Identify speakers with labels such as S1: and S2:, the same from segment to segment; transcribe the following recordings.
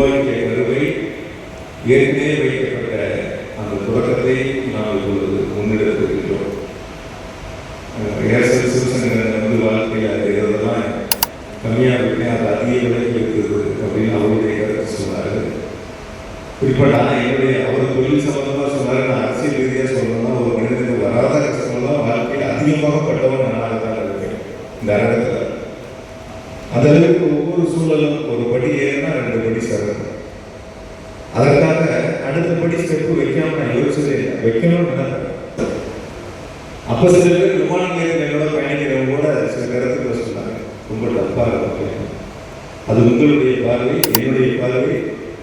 S1: உருவாக்கிய கருவை ஏற்கனவே வைக்கப்பட்ட அந்த தொடக்கத்தை நாம் இப்பொழுது முன்னெடுத்திருக்கிறோம். ஏர்செல் சிவசங்கரன் வந்து வாழ்க்கையில் அது இதெல்லாம் கம்மியாக இருக்கு அது அதிக விலைக்கு இருக்குது அப்படின்னு அவருடைய கருத்து சொன்னார். குறிப்பாக நான் என்னுடைய அவர் தொழில் சம்பந்தமாக சொன்னார் நான் அரசியல் ரீதியாக சொல்லணும்னா ஒரு மனிதனுக்கு வராத கஷ்டமெல்லாம் வாழ்க்கையில் அதிகமாக பட்டவன் நானாக தான் இருக்கேன். இந்த அரங்கத்தில். அந்த ஒவ்வொரு சூழலும் அப்போ சில பேர் விமான நிலையத்தில் பயணிக்கிறவங்க கூட சில நேரத்துக்கு சொன்னாங்க. ரொம்ப டப்பாக இருக்கும் அது உங்களுடைய பார்வை என்னுடைய பார்வை.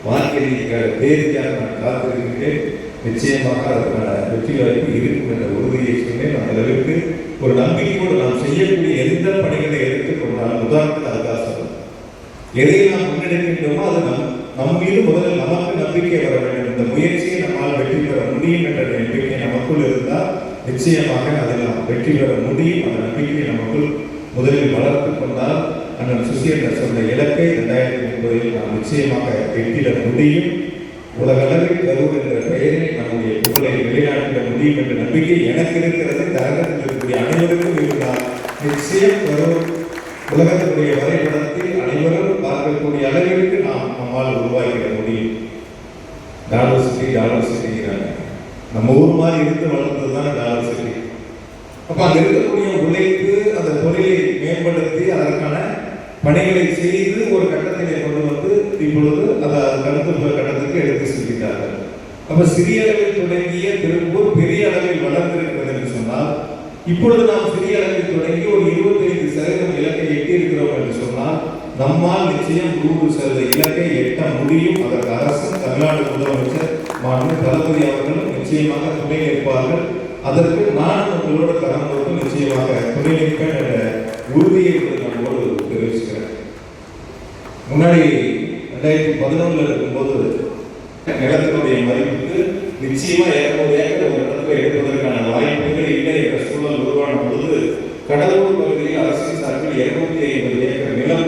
S1: வாழ்க்கைக்காக தேதியாக நான் காத்திருக்கிறேன். நிச்சயமாக அதற்கான வெற்றி வாய்ப்பு இருக்கும் என்ற உறுதியை சொன்னேன். நான் அளவிற்கு ஒரு நம்பிக்கையோடு நாம் செய்யக்கூடிய எந்த பணிகளை எடுத்துக்கொண்டாலும் உதாரணத்துக்கு அதுக்காக சொல்றேன் எதை நாம் முன்னெடுக்கின்றோமோ அது நம் நம் மீது முதல்ல நமக்கு நம்பிக்கை வர வேண்டும். இந்த முயற்சியை நம்மால் வெற்றி பெற முடியும் என்ற நம்பிக்கை நமக்குள் இருந்தால் நிச்சயமாக அதில் நாம் வெற்றி பெற முடியும் அந்த நம்பிக்கையை நமக்குள் முதலில் வளர்த்து கொண்டால் அண்ணன் சுசீந்திரன் சொன்ன இலக்கை இரண்டாயிரத்தி முப்பதில் நாம் நிச்சயமாக வெற்றிட முடியும். உலக அளவில் கரூர் என்ற பெயரில் நம்முடைய புகழை வெளிநாட்டிட முடியும் என்ற நம்பிக்கை எனக்கு இருக்கிறது. தரகத்தில் இருக்கக்கூடிய அனைவருக்கும் இருந்தால் நிச்சயம் கரூர் உலகத்தினுடைய வரைபடத்தில் அனைவரும் பார்க்கக்கூடிய அளவிற்கு நாம் நம்மால் உருவாக்கிட முடியும். டாலர் சிட்டி டாலர் சிட்டிங்கிறாங்க நம்ம ஊர் மாதிரி இருந்து வளர்ந்தது தான் டாலர் சிட்டி அப்ப அங்க இருக்கக்கூடிய உழைப்பு அந்த தொழிலை மேம்படுத்தி அதற்கான பணிகளை செய்து ஒரு கட்டத்திலே கொண்டு வந்து இப்பொழுது அதை அடுத்த கட்டத்துக்கு எடுத்து செல்கிறார்கள் அப்ப சிறிய அளவில் தொடங்கிய திருப்பூர் பெரிய அளவில் வளர்ந்திருக்கிறது என்று சொன்னால் இப்பொழுது நாம் சிறிய அளவில் தொடங்கி ஒரு இருபத்தைந்து சதவீதம் இலக்கை எட்டி இருக்கிறோம் என்று சொன்னால் நம்மால் நிச்சயம் நூறு சதவீத இலக்கை எட்ட முடியும். அதற்கு அரசு தமிழ்நாடு முதலமைச்சர் மாண்பு தளபதி அவர்களும் நிச்சயமாக துணை நிற்பார்கள். அதற்கு நான் உங்களோட கரம் கொடுத்து நிச்சயமாக துணை நிற்பேன் என்ற உறுதியை நம்மோடு தெரிவிச்சுக்கிறேன். முன்னாடி ரெண்டாயிரத்தி பதினொன்றில் இருக்கும்போது நிலத்தினுடைய மதிப்புக்கு நிச்சயமா இருநூறு ஏக்கர் ஒரு இடத்துல எடுப்பதற்கான வாய்ப்புகள் இல்லை என்ற சூழல் உருவான பொழுது கடலூர் பகுதியில் அரசின் சார்பில் இருநூத்தி ஐம்பது ஏக்கர் நிலம்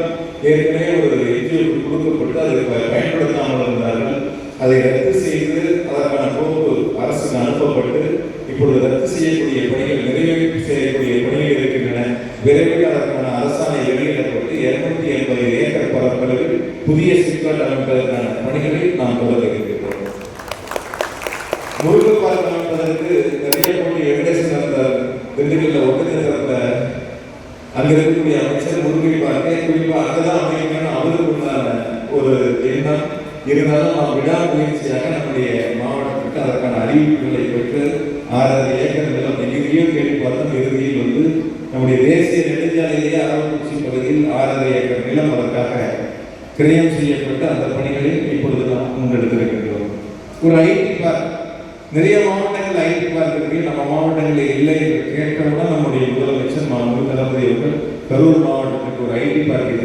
S1: ஏற்கனவே ஒரு என்ஜிஓக்கு கொடுக்கப்பட்டு அதை பயன்படுத்தாமல் இருந்தார்கள். அதை ரத்து செய்து அதற்கான பொறுப்பு அரசுக்கு அனுப்பப்பட்டு இப்பொழுது ரத்து செய்யக்கூடிய பணிகள் நிறைவேற்றி செய்யக்கூடிய பணிகள் இருக்கின்றன. விரைவில் அதற்கான அரசாணை வெளியிடப்பட்டு இருநூத்தி எண்பது ஏக்கர் பரப்பளவில் புதிய சிப்காட் அமைப்பதற்கான பணிகளை நாம் தொடங்க இருக்கின்றோம் முருகை பார்க் அமைப்பதற்கு நிறைய கோடி வெங்கடேசன் நடந்த திண்டுக்கல்ல ஒன்று நடந்த அங்க இருக்கக்கூடிய அமைச்சர் முருகை பார்க்க குறிப்பாக அங்கதான் இருந்தாலும் நாம் விடாமுயற்சியாக நம்முடைய மாவட்டத்திற்கு அதற்கான அறிவிப்புகளை பெற்று ஆறரை ஏக்கர் நிலம் எங்கேயோ கேள்வி பார்த்தோம் இறுதியில் வந்து நம்முடைய தேசிய நெடுஞ்சாலையிலேயே அரவக்குறிச்சி பகுதியில் ஆறரை ஏக்கர் நிலம் அதற்காக கிரயம் செய்யப்பட்டு அந்த பணிகளில் இப்பொழுது நாம் முன்னெடுத்திருக்கின்றோம். ஒரு ஐடி பார்க் நிறைய மாவட்டங்கள் ஐடி பார்க் இருக்கு. நம்ம மாவட்டங்களில் இல்லை என்று கேட்டவுடன் நம்முடைய முதலமைச்சர் மாண்பு தளபதி அவர்கள் கரூர் மாவட்டத்துக்கு ஒரு ஐடி பார்க்கை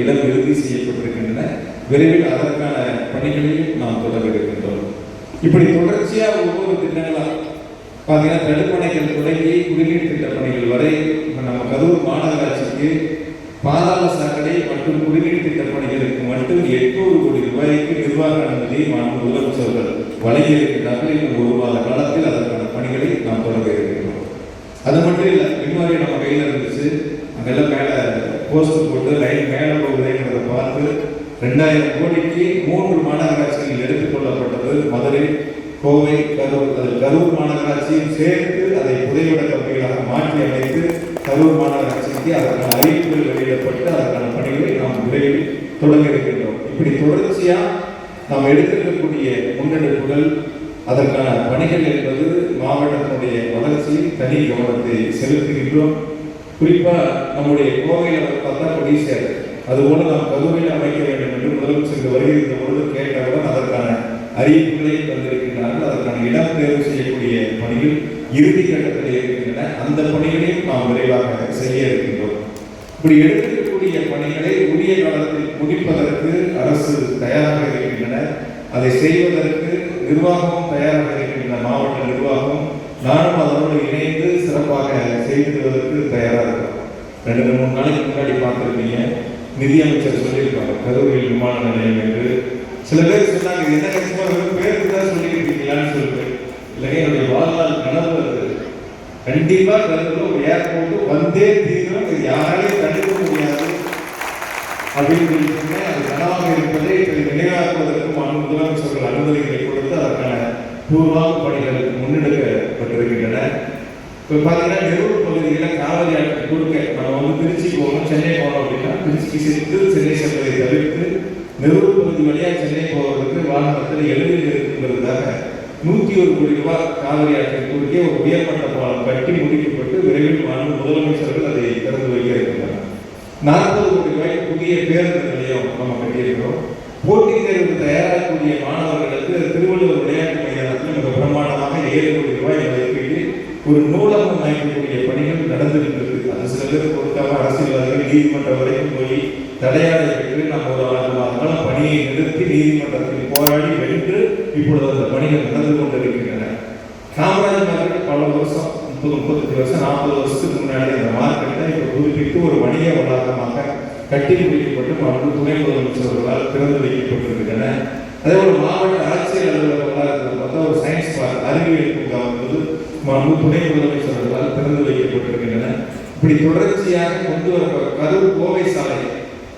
S1: இடம் இறுதி செய்யப்பட்டிருக்கின்றன. விரைவில் அதற்கான பணிகளையும் நாம் தொடங்கியிருக்கின்றோம் இப்படி தொடர்ச்சியாக ஒவ்வொரு திட்டங்களாக பார்த்தீங்கன்னா தடுப்பணைகள் தொடங்கி குடிநீர் திட்ட பணிகள் வரை நம்ம கரூர் மாநகராட்சிக்கு பாதாள சாக்கடை மற்றும் குடிநீர் திட்ட பணிகளுக்கு மட்டும் எட்நூறு கோடி ரூபாய்க்கு நிர்வாக அனுமதியை மாநில முதலமைச்சர்கள் வழங்கியிருக்கிறார்கள் இன்னும் ஒரு மாத காலத்தில் அதற்கான பணிகளை நாம் தொடங்க இருக்கின்றோம். அது மட்டும் இல்லை மின்வாரி நம்ம கையில் இருந்துச்சு. அங்கெல்லாம் மேலே போஸ்ட் போட்டு லைன் மேலே போகுதுங்கிறத பார்த்து ரெண்டாயிரம் கோடிக்கு மூன்று மாநகராட்சிகள் எடுத்துக்கொள்ளப்பட்டது மதுரை கோவை கரூர். அதில் கரூர் மாநகராட்சியும் சேர்த்து அதை புதைவிட கம்பிகளாக மாற்றி அமைத்து கரூர் மாநகராட்சிக்கு அதற்கான அறிவிப்புகள் வெளியிடப்பட்டு அதற்கான பணிகளை நாம் விரைவில் தொடங்க இருக்கின்றோம். இப்படி தொடர்ச்சியாக நாம் எடுத்திருக்கக்கூடிய முன்னெடுப்புகள் அதற்கான பணிகள் என்பது மாவட்டத்தினுடைய வளர்ச்சியில் தனி கவனத்தை செலுத்துகின்றோம். குறிப்பாக நம்முடைய கோவையில் பார்த்தா கொடிசேர் அதுபோல நாம் கரூரில் அமைக்க வேண்டும் என்று முதலமைச்சர் வருகின்ற பொழுது கேட்டவுடன் அதற்கான அறிவிப்புகளை தந்திருக்கின்றார்கள். அதற்கான இடம் தேர்வு செய்யக்கூடிய பணியில் இறுதி கட்டத்தில் இருக்கின்றன. அந்த பணிகளையும் நாம் விரைவாக செய்ய இருக்கின்றோம். இப்படி எடுக்கக்கூடிய பணிகளை உரிய காலத்தில் முடிப்பதற்கு அரசு தயாராக இருக்கின்றன. அதை செய்வதற்கு நிர்வாகம் தயாராக இருக்கின்ற மாவட்ட நிர்வாகம் நானும் அதோடு இணைந்து சிறப்பாக செய்துவதற்கு தயாராக இருக்கிறோம் ரெண்டு மூணு நாளைக்கு முன்னாடி பார்த்துருப்பீங்க. நிதியமைச்சர் சொல்லியிருப்பாங்க. கரூரில் விமான நிலையம் என்று. சில பேர் சொன்னாங்க இது என்ன கட்சிமா பேருக்கு தான் சொல்லிட்டு இருக்கீங்களான்னு சொல்லிட்டு. இல்லைங்க என்னுடைய வாழ்நாள் கனவு வருது கண்டிப்பாக கருவில் ஒரு ஏர்போர்ட் வந்தே தீரும். இது யாராலையும் தடுக்க முடியாது. அப்படின்னு சொல்லி சொன்னேன் அது கனவாக இருப்பதை இதை நினைவாக்குவதற்கு மாநில முதலமைச்சர்கள் அனுமதிகளை கொடுத்து அதற்கான பூர்வாங்க பணிகளுக்கு முன்னெடுக்கப்பட்டிருக்கின்றன. இப்போ பார்த்தீங்கன்னா நெரூர் பகுதியில் காவிரி ஆற்றுக்கு குறுக்க நம்ம வந்து திருச்சி போகணும் சென்னை போகணும் அப்படின்னா திருச்சிக்கு சென்று சென்னை செல்வதை தவிர்த்து நெரூர் பகுதி வழியாக சென்னை போவதற்கு வாகனத்தில் எளிதில் இருக்குங்கிறதுக்காக நூற்றி ஒரு கோடி ரூபாய் காவிரி ஆற்றின் குறுக்கே ஒரு உயர்மட்ட பாலம் கட்டி முடிக்கப்பட்டு விரைவில் மாநில முதலமைச்சர்கள் அதை திறந்து வைக்க இருக்கின்றனர். நாற்பது கோடி ரூபாய் புதிய பேருந்து நிலையம் நம்ம கட்டியிருக்கிறோம். போட்டித் தேர்வுக்கு தயாராகக்கூடிய மாணவர்களுக்கு திருவள்ளுவர் ஒரு நூலகம் அமைக்கக்கூடிய பணிகள் நடந்துகிட்டு இருக்கு அது சில பேர் பொறுத்தவரை அரசியல்வாதிகள் நீதிமன்றம் வரைக்கும் போய் தடையாடை பெற்று நம்ம ஒரு ஆறு மாதங்களும் பணியை நிறுத்தி நீதிமன்றத்தில் போராடி வென்று இப்பொழுது அந்த பணிகள் நடந்து கொண்டிருக்கின்றன. காமராஜர் நகருக்கு பல வருஷம் முப்பது முப்பத்தஞ்சு வருஷம் நாற்பது வருஷத்துக்கு முன்னாடி அந்த மார்க்கெட்டை இப்போ புதுப்பித்து ஒரு வணிக வளாகமாக கட்டி முடிக்கப்பட்டு மாநில துணை முதலமைச்சர்களால் திறந்து வைக்கப்பட்டிருக்கின்றன. அதே ஒரு மாவட்ட ஆட்சியர் அலுவலக வளாகத்தில் பார்த்தா ஒரு சயின்ஸ் பார்க் அறிவியல் பூங்கா வந்து மாண்பு துணை முதலமைச்சர்களால் திறந்து வைக்கப்பட்டிருக்கின்றன. இப்படி தொடர்ச்சியாக கொண்டு வர கரூர் கோவை சாலை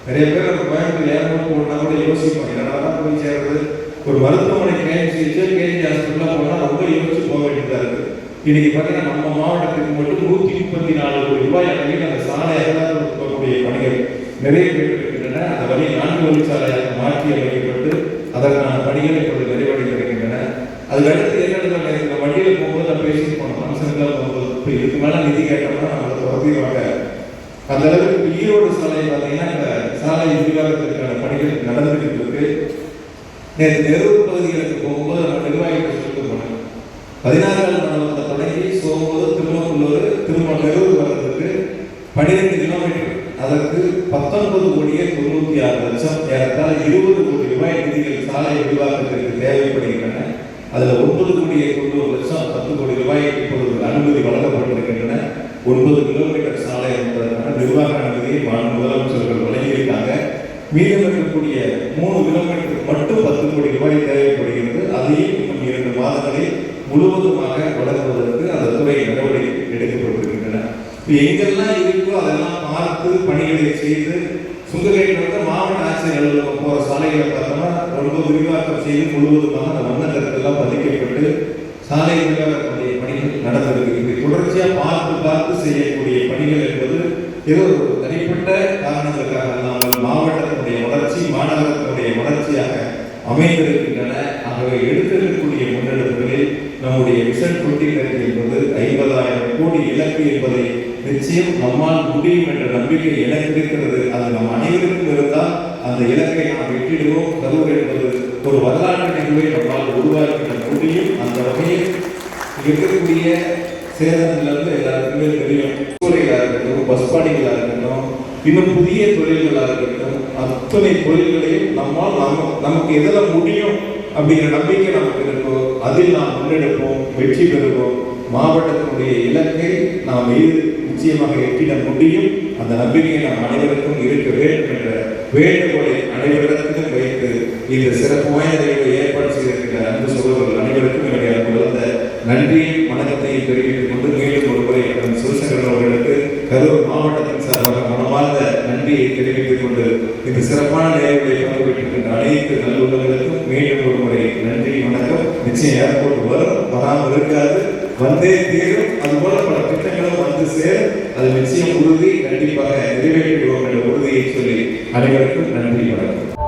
S1: நிறைய பேர் நம்ம கோயம்புத்தூர் ஏர்போர்ட் போனா கூட யோசிப்பாங்க. என்னடா போய் சேர்றது? ஒரு மருத்துவமனை கேஎம்சிஹெச் கேஜி ஹாஸ்பிட்டலாக போனால் ரொம்ப யோசிச்சு போக வேண்டியதாக இருக்குது இன்னைக்கு பார்த்தீங்கன்னா நம்ம மாவட்டத்துக்கு மட்டும் நூற்றி முப்பத்தி நாலு கோடி ரூபாய் அளவில் அந்த சாலை அகலாக்கக்கூடிய பணிகள் நிறைவேற்றிருக்கின்றன அந்த வழியை நான்கு வழிச்சாலையாக மாற்றி அமைக்கப்பட்டு அதற்கான பணிகள் இப்பொழுது நிறைவடைந்திருக்கின்றன அதுக்கடுத்து ஏற்கனவே இந்த வண்டியில் போகும்போது நான் பேசி போனோம். ஃபங்க்ஷனுக்குலாம் போகும்போது இப்போ இதுக்கு மேலே நிதி கேட்டோம்னா நம்மளை துரத்திடுவாங்க அந்த அளவுக்கு ஈரோடு சாலை பார்த்தீங்கன்னா இந்த சாலை விரிவாக்கத்திற்கான பணிகள் நடந்துகிட்டு இருக்கு நேற்று நெருவு பகுதிகளுக்கு போகும்போது நம்ம நிர்வாகிகள் சொல்லிட்டு போனோம் பதினாறாவது மண்டலத்தை தொடங்கி சோம்போது திருமக்குள்ளூர் திரும்ப நெருவு வர்றதுக்கு பன்னிரெண்டு கிலோமீட்டர் அதற்கு பத்தொன்பது கோடியே தொண்ணூற்றி ஆறு லட்சம். ஏறத்தாழ இருபது கோடி ரூபாய் நிதிகள் சாலை விரிவாக்கத்திற்கு தேவைப்படுகின்றன. அதில் ஒன்பது கோடி கொண்டு ஒரு லட்சம் பத்து கோடி ரூபாய் இப்பொழுது அனுமதி வழங்கப்பட்டிருக்கின்றன. ஒன்பது கிலோமீட்டர் சாலை என்பதற்கான நிர்வாக அனுமதியை மாநில முதலமைச்சர்கள் வழங்கியிருக்காங்க மீதம் இருக்கக்கூடிய மூணு கிலோமீட்டருக்கு மட்டும் பத்து கோடி ரூபாய் தேவைப்படுகிறது. அதையும் இன்னும் இரண்டு மாதங்களில் முழுவதுமாக வழங்குவதற்கு அந்த துறை நடவடிக்கை எடுக்கப்பட்டிருக்கின்றன. இப்போ எங்கெல்லாம் இருக்கோ அதெல்லாம் பார்த்து பணிகளை செய்து சுங்ககைக்கு மாவட்ட ஆட்சியர் அலுவலகம் போகிற சாலைகளை பார்த்தோம்னா ரொம்ப விரிவாக்கம் செய்து முழுவதுமாக அந்த வண்ணக்கருத்தெல்லாம் பதிக்கப்பட்டு சாலை விரிவாக்கக்கூடிய பணிகள் நடந்திருக்கு இப்படி தொடர்ச்சியாக பார்த்து பார்த்து செய்யக்கூடிய பணிகள் என்பது ஏதோ ஒரு தனிப்பட்ட காரணங்களுக்காக அல்லாமல் மாவட்டத்தினுடைய வளர்ச்சி மாநகரத்தினுடைய வளர்ச்சியாக அமைந்திருக்கின்றன. ஆகவே எடுத்திருக்கக்கூடிய முன்னெடுப்புகளில் நம்முடைய விஷன் டுவெண்ட்டி என்பது ஐம்பதாயிரம் கோடி இலக்கு என்பதை நிச்சயம் நம்மால் முடியும் என்ற நம்பிக்கை எனக்கு இருக்கிறது. அது நம் அனைவருக்கும் இருந்தால் அந்த இலக்கை நாம் வெற்றிடுவோம் கரூர் என்பது ஒரு வரலாற்று நிகழ்வை நம்மால் உருவாக்கிட முடியும். அந்த வகையில் இருக்கக்கூடிய சேதத்திலிருந்து எல்லாருக்குமே தெரியும். சூழலாக இருக்கட்டும் பஸ் பாடிகளாக இருக்கட்டும் இன்னும் புதிய தொழில்களாக இருக்கட்டும் அத்தனை தொழில்களையும் நம்மால் நம்ம நமக்கு எதில் முடியும் அப்படிங்கிற நம்பிக்கை நமக்கு இருக்கோ அதில் நாம் முன்னெடுப்போம் வெற்றி பெறுவோம். மாவட்டத்தினுடைய இலக்கை நாம் நிச்சயமாக எட்டிட முடியும். அந்த நம்பிக்கையை நாம் அனைவருக்கும் இருக்க வேண்டும் என்ற வேண்டுகோளை அனைவரிடத்திலும் வைத்து இந்த சிறப்பு வாய்ந்த ஏற்பாடு செய்திருக்கிற அன்பு சகோதரர்கள் அனைவருக்கும் என்னுடைய அன்புள்ள நன்றியை வணக்கத்தையும் தெரிவித்துக் கொண்டு மீண்டும் ஒரு முறை அதன் சிவசங்கரன் அவர்களுக்கு கரூர் மாவட்டத்தின் சார்பாக மனமார்ந்த நன்றியை தெரிவித்துக் கொண்டு இந்த சிறப்பான நிகழ்வுகளை பங்கு பெற்றிருக்கின்ற அனைத்து நல்லுள்ளவர்களுக்கும் மீண்டும் ஒரு முறை நன்றி வணக்கம். நிச்சயம் ஏர்போர்ட் வரும் வராமல் இருக்காது. வந்தே தீரும். அதுபோல பல திட்டங்களும் வந்து சேரும். அது நிச்சயம் உறுதி கண்டிப்பாக நிறைவேற்றுகிறோம் என்ற உறுதியை சொல்லி அனைவருக்கும் நன்றி வணக்கம்.